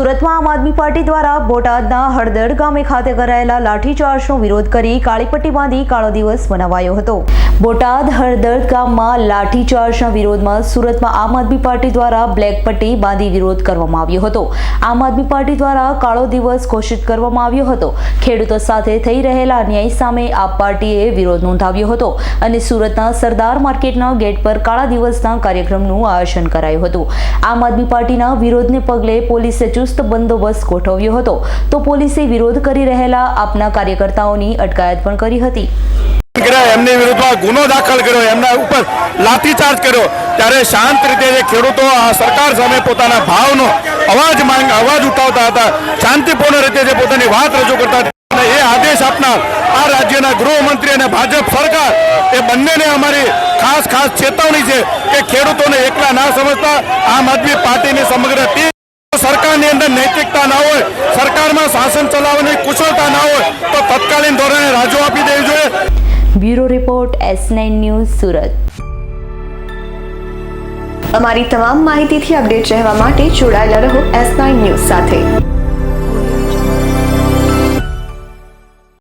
સુરતમાં આમ આદમી પાર્ટી દ્વારા બોટાદના હળદર ગામે ખાતે કરાયેલા લાઠીચાર્જનો વિરોધ કરી કાળીપટ્ટી બાંધી કાળો દિવસ મનાવાયો હતો. બોટાદ હળદર ગામમાં લાઠીચાર્જના વિરોધમાં સુરતમાં આમ આદમી પાર્ટી દ્વારા બ્લેક પટ્ટી બાંધી વિરોધ કરવામાં આવ્યો હતો. આમ આદમી પાર્ટી દ્વારા કાળો દિવસ ઘોષિત કરવામાં આવ્યો હતો. ખેડૂતો સાથે થઈ રહેલા અન્યાય સામે આ પાર્ટીએ વિરોધ નોંધાવ્યો હતો અને સુરતના સરદાર માર્કેટના ગેટ પર કાળા દિવસના કાર્યક્રમનું આયોજન કરાયું હતું. આમ આદમી પાર્ટીના વિરોધને પગલે પોલીસે ચુસ્ત બંદોબસ્ત ગોઠવ્યો હતો. તો પોલીસે વિરોધ કરી રહેલા આપના કાર્યકર્તાઓની અટકાયત પણ કરી હતી. એમની વિરુદ્ધમાં ગુનો દાખલ કર્યો, એમના ઉપર લાઠીચાર્જ કર્યો. ત્યારે શાંત રીતે જે ખેડૂતો આ સરકાર સામે પોતાના ભાવનો અવાજ માંગ, અવાજ ઉઠાવતા હતા, શાંતિપૂર્ણ રીતે જે પોતાની વાત રજૂ કરતા હતા. એ આદેશ આપનાર આ રાજ્યના ગૃહમંત્રી અને ભાજપ સરકાર, એ બંનેને અમારી ખાસ ખાસ ચેતવણી છે કે ખેડૂતોને એકલા ના સમજતા આમ આદમી પાર્ટીની સમગ્ર ટીમ સરકારની અંદર નૈતિકતા ના હોય સરકારમાં શાસન ચલાવવાની કુશળતા ના હોય તો તત્કાલીન ધોરણે રાજો આપી દેવી જોઈએ. Bureau report S nine news Surat. અમારી તમામ માહિતીથી અપડેટ રહેવા માટે જોડાયેલા રહો એસ નાઇન ન્યૂઝ સાથે.